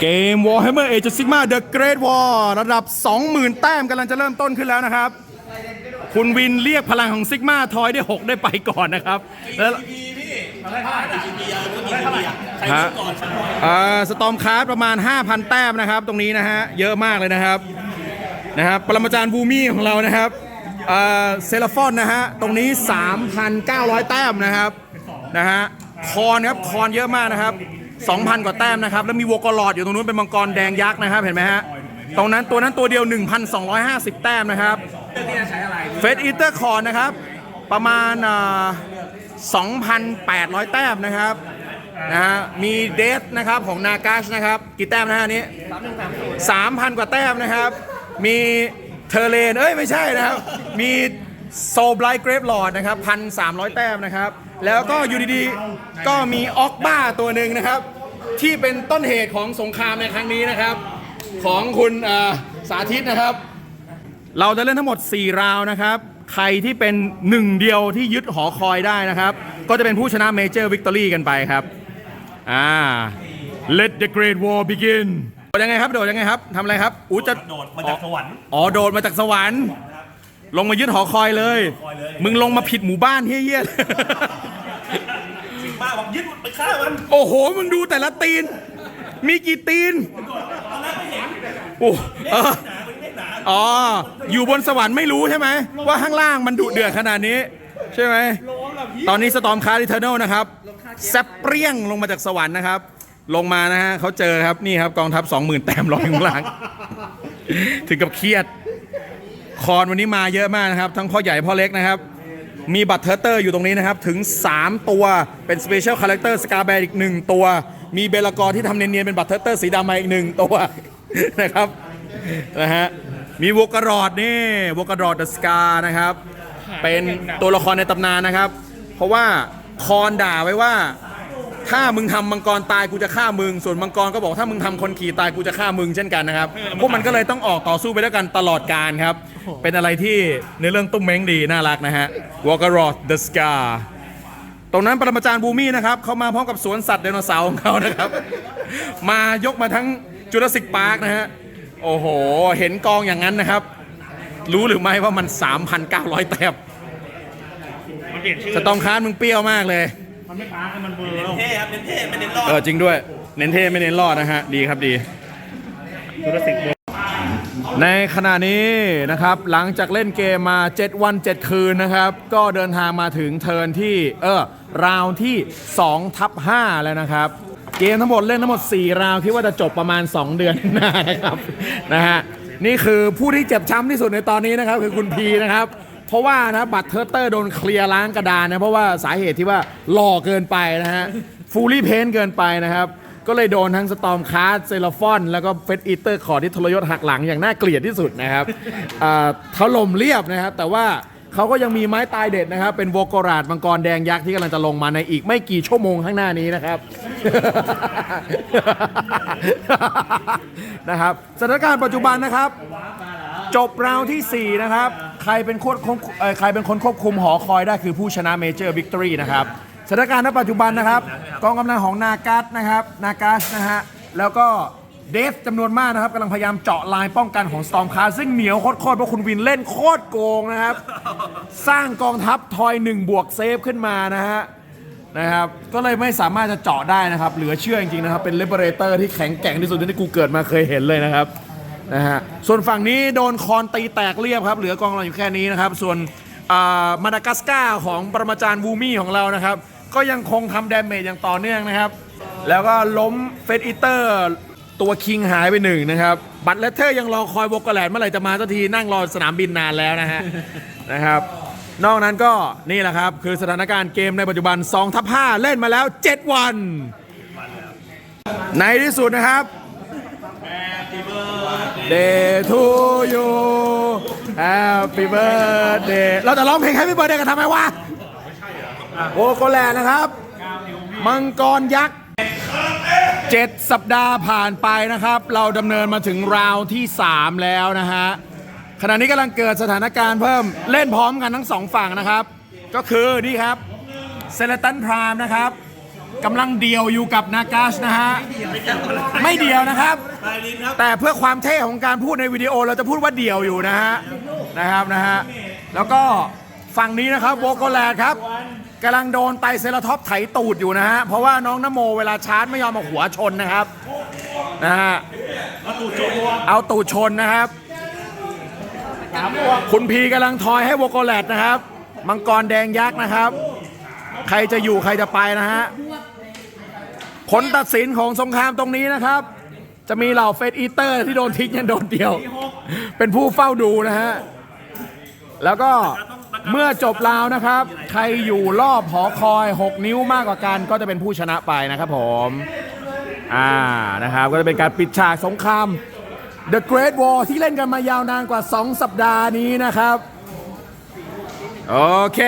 เกม Warhammer Age of Sigma The Great War ระดับ 20,000 แต้มกำลังจะเริ่มต้นขึ้นแล้วนะครับ คุณวินเรียกพลังของซิกมาทอยได้ 6 ได้ไปก่อนนะครับ แล้วฮะอ่าสตอมคาร์ประมาณ 5,000 แต้มนะครับ ตรงนี้นะฮะ เยอะมากเลยนะครับนะครับปรมาจารย์บูมี่ของเรานะครับอ่าเซลฟอนนะฮะ ตรงนี้ 3,900 แต้มนะครับนะฮะคอนครับคอนเยอะมากนะครับ 2,000 กว่าแต้มนะครับ แล้วมีวอลกอลอดอยู่ตรงนู้นเป็นมังกรแดงยักษ์นะครับ เห็นไหมฮะ ตรงนั้นตัวนั้นตัวเดียว 1,250 แต้มนะครับ เฟสอีเตอร์คอนนะครับ ประมาณอ่า2,800 แต้มนะครับนะฮะมีเดสนะครับของนากัสนะครับ กี่แต้มนะฮะนนี้3,000กว่าแต้มนะครับ มีเทเลน เอ้ย ไม่ใช่นะครับ มี โซบไลเกรฟลอร์ดนะครับ1,300แต้มนะครับ แล้วก็อยู่ดีๆ ก็มีออกบ้าตัวหนึ่งนะครับ ที่เป็นต้นเหตุของสงครามในครั้งนี้นะครับ ของคุณอ่าสาธิตนะครับ เราจะเล่นทั้งหมด 4 ราวนะครับ ใครที่เป็นหนึ่งเดียวที่ยึดหอคอยได้นะครับ ก็จะเป็นผู้ชนะเมเจอร์วิกตอรี่กันไปครับอ่า Let the Great War begin โดดยังไงครับ โดดยังไงครับทำอะไรครับอู้จะโดดมาจากสวรรค์อ๋อโดดมาจากสวรรค์ ลงมายึดหอคอยเลยคอยเลย มึงลงมาผิดหมู่บ้านเฮี้ยๆเลยสิงป้าบอกยึดไปฆ่ามันโอ้โห มึงดูแต่ละตีน มีกี่ตีนโอ้เอออ๋อ อยู่บนสวรรค์ไม่รู้ใช่ไหม ว่าข้างล่างมันดุเดือดขนาดนี้ ใช่ไหม ตอนนี้สตอมคาร์ดิเทอร์เนลนะครับแซปเปรี้ยงลงมาจากสวรรค์นะครับ ลงมานะฮะเขาเจอครับนี่ครับกองทัพ 20,000 แต้มรออยู่ข้างล่างถึงกับเครียด คอนวันนี้มาเยอะมากนะครับ ทั้งพ่อใหญ่พ่อเล็กนะครับ มีบัตรเทอร์เตอร์อยู่ตรงนี้นะครับ ถึง 3 ตัวเป็นสเปเชียลคาแรคเตอร์สกาแบร์อีก 1 ตัว มีเบลากอร์ที่ทำเนียนๆเป็นบัตรเทอร์เตอร์สีดำมาอีก 1 ตัวนะครับนะฮะมีวกรอดนี่วกรอดเดอะสกานะครับ เป็นตัวละครในตำนานนะครับ เพราะว่าคอนด่าไว้ว่า ถ้ามึงทำมังกรตายกูจะฆ่ามึง ส่วนมังกรก็บอกถ้ามึงทำคนขี่ตายกูจะฆ่ามึงเช่นกันนะครับ พวกมันก็เลยต้องออกต่อสู้ไปด้วยกันตลอดการครับ เป็นอะไรที่ในเรื่องตุ้มเม้งดีน่ารักนะฮะ Walkerod the Scar ตรงนั้นปรมาจารย์บูมี่นะครับเขามาพร้อมกับสวนสัตว์ไดโนเสาร์ของเขานะครับ มายกมาทั้งจุลศิกพาร์คนะฮะ โอ้โห เห็นกองอย่างนั้นนะครับ รู้หรือไม่ว่ามัน 3,900 แต้มมันเปลี่ยนชื่อ สตอมคาร์ดมึงเปรี้ยวมากเลย มันไม่ปาร์คมันเบอร์แล้วเท่ครับเป็นเท่ไม่เน้นรอดเออจริงด้วย เน้นเท่ไม่เน้นรอดนะฮะ ดีครับดีจุลศิษย์เบอร์ในขณะนี้นะครับ หลังจากเล่นเกมมา 7 วัน 7 คืนนะครับ ก็เดินทางมาถึงเทิร์นที่ เออ ราวที่2ทับ5แล้วนะครับ เกมทั้งหมดเล่นทั้งหมด 4 ราวคิดว่าจะจบประมาณ 2 เดือนหน้านะครับนะฮะนี่คือผู้ที่เจ็บช้ำที่สุดในตอนนี้นะครับ คือคุณพีนะครับ เพราะว่านะบัตรเทอร์เตอร์โดนเคลียร์ล้างกระดานนะเพราะว่าสาเหตุที่ว่าหล่อเกินไปนะฮะฟูลี่เพนเกินไปนะครับ ก็เลยโดนทั้งสตอมคาร์ดเซลฟอน แล้วก็เฟสอีเตอร์ขอที่ทรยศหักหลังอย่างน่าเกลียดที่สุดนะครับอ่าถล่มเรียบนะครับ แต่ว่าเขาก็ยังมีไม้ตายเด็ดนะครับ เป็นโวกราดมังกรแดงยักษ์ที่กำลังจะลงมาในอีกไม่กี่ชั่วโมงข้างหน้านี้นะครับ นะครับสถานการณ์ปัจจุบันนะครับ จบราวที่ 4 นะครับ ใครเป็นคนควบเอ่อใครเป็นคนควบคุมหอคอยได้คือผู้ชนะเมเจอร์วิกตอรี่นะครับสถานการณ์ณปัจจุบันนะครับ กองกำลังของนากัสนะครับนากัสนะฮะแล้วก็เดฟจำนวนมากนะครับกำลังพยายามเจาะลายป้องกันของสตอมคาร์ซึ่งเหนียวโคตรๆเพราะคุณวินเล่นโคตรโกงนะครับ สร้างกองทัพทอย1บวกเซฟขึ้นมานะฮะนะครับ ก็เลยไม่สามารถจะเจาะได้นะครับ เหลือเชื่อจริงๆนะครับ เป็นเลเบเรเตอร์ที่แข็งแกร่งที่สุดที่กูเกิดมาเคยเห็นเลยนะครับ นะฮะส่วนฝั่งนี้โดนคอนตีแตกเรียบครับ เหลือกองเราอยู่แค่นี้นะครับ ส่วนมาดากัสการ์ของปรมาจารย์วูมี่ของเรานะครับ ก็ยังคงทำดาเมจอย่างต่อเนื่องนะครับ แล้วก็ล้มเฟสอีเตอร์ตัวคิงหายไปหนึ่งนะครับ บัตเลเทอร์ยังรอคอยโวกแลนเมื่อไหร่จะมาสักทีนั่งรอสนามบินนานแล้วนะฮะนะครับ นอกนั้นก็นี่แหละครับ คือสถานการณ์เกมในปัจจุบัน2ทับ5เล่นมาแล้ว 7 วัน ในที่สุดนะครับ Day to you Happy birthday เราจะร้องเพลง Happy birthday กันทำไมวะโอโกแลนด์นะครับ มังกรยักษ์7สัปดาห์ผ่านไปนะครับ เราดำเนินมาถึงราวที่ 3 แล้วนะฮะขณะนี้กำลังเกิดสถานการณ์เพิ่มเล่นพร้อมกันทั้งสองฝั่งนะครับ ก็คือนี่ครับเซเลตันพรามนะครับ กำลังเดียวอยู่กับนากาชนะฮะ ไม่เดียวนะครับปลายลิ้นครับ แต่เพื่อความเท่ของการพูดในวิดีโอเราจะพูดว่าเดี่ยวอยู่นะฮะนะครับนะฮะแล้วก็ฝั่งนี้นะครับโวโกแลดครับกำลังโดนไตรเซราท็อปส์ไถตูดอยู่นะฮะ เพราะว่าน้องนโมเวลาชาร์จไม่ยอมเอาหัวชนนะครับนะฮะเอาตูดโจมวัวเอาตูดชนนะครับ คุณพีกำลังทอยให้โวโกแลดนะครับ มังกรแดงยักษ์นะครับ ใครจะอยู่ใครจะไปนะฮะผลตัดสินของสงครามตรงนี้นะครับ จะมีเหล่าเฟสอีเตอร์ที่โดนทิ้งยันโดนเดียว เป็นผู้เฝ้าดูนะฮะ แล้วก็เมื่อจบราวนะครับ ใครอยู่รอบหอคอย 6 นิ้วมากกว่ากันก็จะเป็นผู้ชนะไปนะครับผม อ่านะครับ ก็จะเป็นการปิดฉากสงคราม The Great War ที่เล่นกันมายาวนานกว่า 2 สัปดาห์นี้นะครับ โอเค